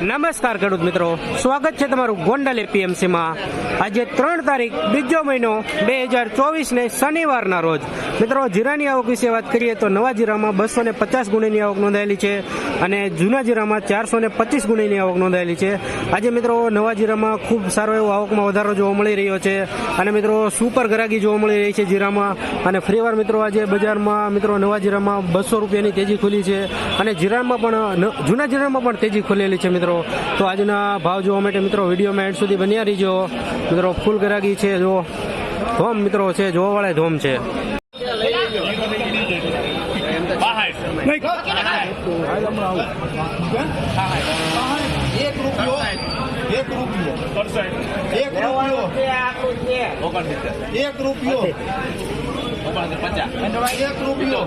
નમસ્કાર ખેડૂત મિત્રો. સ્વાગત છે તમારું ગોંડલ એપીએમસી માં આજે ત્રણ તારીખ, બીજો મહિનો, બે હજાર ચોવીસ ને શનિવારના રોજ. મિત્રો, જીરાની આવક વિશે વાત કરીએ તો નવા જીરામાં બસો ને પચાસ ગુણીની આવક નોંધાયેલી છે અને જૂના જીરામાં ચારસો ને પચીસ ગુણીની આવક નોંધાયેલી છે. આજે મિત્રો, નવા જીરામાં ખૂબ સારો એવો આવકમાં વધારો જોવા મળી રહ્યો છે અને મિત્રો, સુપર ગરાગી જોવા મળી રહી છે જીરામાં. અને ફરીવાર મિત્રો, આજે બજારમાં મિત્રો, નવા જીરામાં બસો રૂપિયાની તેજી ખુલી છે અને જીરામાં પણ જૂના જીરામાં પણ તેજી ખુલેલી છે મિત્રો. તો આજના ભાવ જોવા માટે મિત્રો વિડીયોમાં એડ સુધી બન્યા રહીજો. મિત્રો ફૂલ ગરાગી છે જો. ધોમ મિત્રો છે જોવા વાળા ધોમ છે. એક રૂપિયો. એક રૂપિયો. એક રૂપિયો એક રૂપિયો.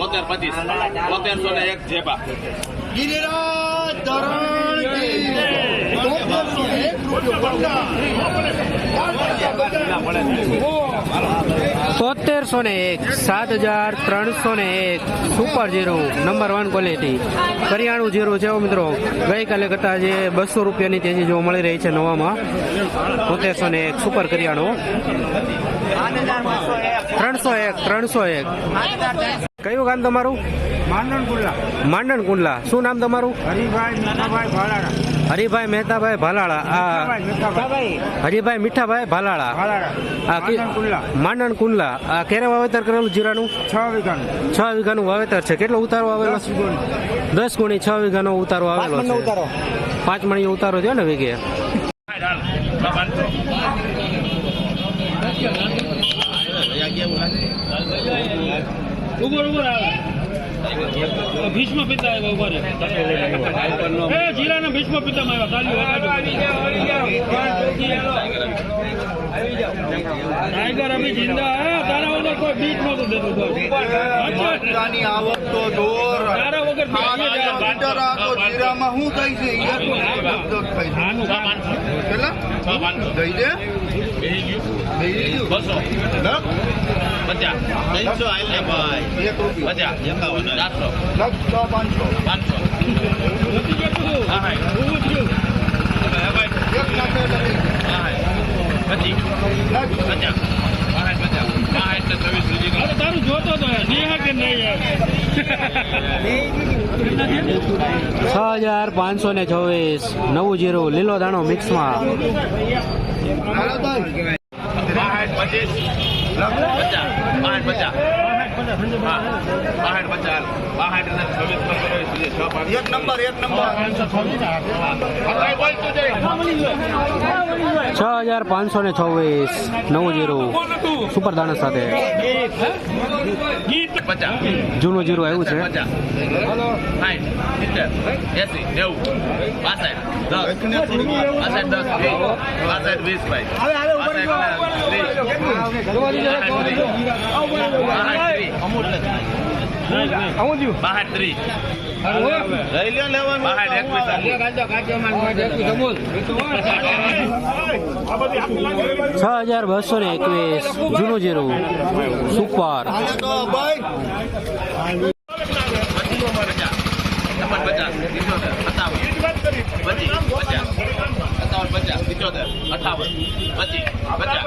રૂપિયો પચીસ બોતેરસો ને એક જેબા ગિરિરાજ ધરણ કી તોતેરસો ને એક સાત હજાર ત્રણસો ને એક સુપર જીરું નંબર વન ક્વોલિટી. કરિયાણું જીરું છે મિત્રો. ગઈકાલે કરતા જે બસો રૂપિયાની તેજી જોવા મળી રહી છે નવામાં. તોતેરસો ને એક સુપર કરિયાણું. ત્રણસો એક ત્રણસો એક. કયું ગામ તમારું? માંડણ કુંડલા માંડણ કુંડલા શું નામ તમારું? હરિભાઈ મીઠાભાઈ ભાલાડા હરિભાઈ મહેતાભાઈ ભાલાળા. આ હરિભાઈ મીઠાભાઈ ભાલાળા. માંડણ માંડણ કુંડલા. આ ક્યારે વાવેતર કરેલું જીરાનું? છ વીઘાનું. છ વીઘાનું વાવેતર છે. કેટલો ઉતારો આવેલો દસ ગુણી છ વીઘાનો ઉતારો આવેલો છે. પાંચ મણી ઉતારો થયો ને વીઘે. ઊભો ઊભો આવે ભીષ્મ પિતા આવ્યા ઊભા રે એ જીરાના ભીષ્મ પિતામાં આવ્યા તાલીઓ ટાઈગર અભી જિંદા હે તારા વગર કોઈ બીટ નહોતું દેતું આવક તો જોર તારા વગર જીરામાં શું થાય છે જઈ દે. દગદગ પાંચસો. તારું જોતો હતો કે નહીં છ હજાર પાંચસો ને ચોવીસ નવું જીરું. લીલો દાણો મિક્સમાં. હાલો તાર. એક નંબર એક નંબર. છ હજાર પાંચસો ને છવ્વીસ નવું જીરું. સુપર દાણા સાથે. જૂનું જીરું આવ્યું છે. લખને વીસ. વાર. છ હજાર બસો ને એકવીસ જૂનું જીરું. સુપર હાલે તો ભાઈ અઠાવન પચીસ પચાસ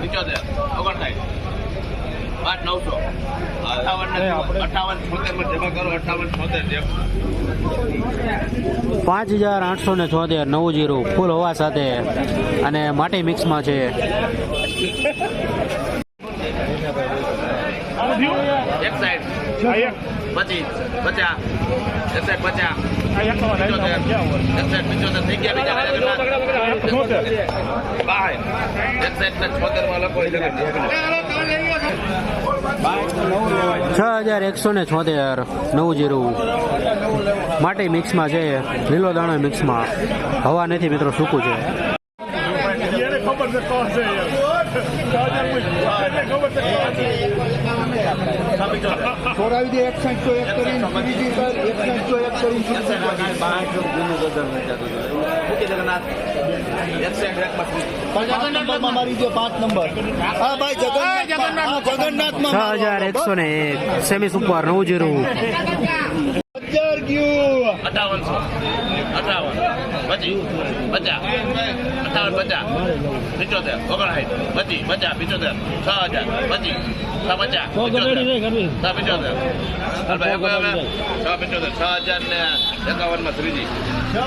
પિચોતેર ઓગણસાઠ પાંચ નવસો અઠાવન ને અઠાવન છોતેરમાં જમા કરો અઠાવન છોતેર જેમ પાંચ હજાર આઠસો ને છોતેર નવું જીરું ફૂલ હવા સાથે અને માટી મિક્સમાં છે. એક સાઈડ પચીસ પચાસ. એક સાઈડ પચાસ. એક સાઈડ પિચોતેર. થઈ ગયા બીજા છ હજાર એકસો ને છોતેર, નવું જીરું. માટે મિક્સમાં છે, લીલો દાણો મિક્સમાં. હવા નથી મિત્રો, સૂકું છે. છોડાવી દે એક સાઈડ તો એક કરીને બીજી સાઈડ એક સાઈડ તો એક કરીને જગન્નાથ મારી દો પાંચ નંબર હા ભાઈ જગન્નાથ જગન્નાથમાં છ હજાર એકસો ને એક સેમી સુપર નવ જીરો ગયું અઠાવનસો અઠાવન. પચીસ. પચાસ. અઠાવન પચાસ. પિચોતેર. ઓગણસાઠ. પચીસ. પચાસ પિચોતેર. છ હજાર. પચીસ. છ પચાસ. છ પિચોતેર. છ પિચોતેર. છ હજાર ને એકાવનમાં ત્રીજી.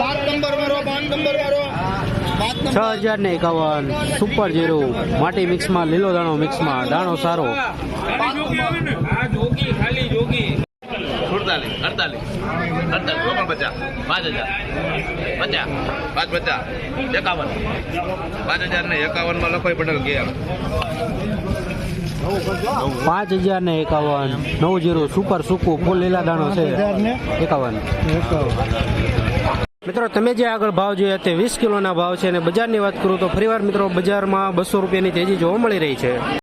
પાંચ નંબર મારો પાંચ નંબર મારો છ હજાર ને એકાવન સુપર જીરું. માટી મિક્સમાં લીલો દાણો મિક્સમાં દાણો સારો. સુડતાલીસ અડતાલીસ અડતાલીસ. ઓગણ પચાસ. પાંચ હજાર. પચાસ. પાંચ પચાસ. એકાવન. પાંચ હજાર ને એકાવનમાં લખો પટેલ ગયા. પાંચ હજાર ને એકાવન. નવ જીરો. સુપર સૂકું. ફૂલ લીલા દાણો છે. એકાવન. મિત્રો તમે જે આગળ ભાવ જોયા તે વીસ કિલોના ભાવ છે અને બજારની વાત કરું તો ફરીવાર મિત્રો બજારમાં બસો રૂપિયાની તેજી જોવા મળી રહી છે.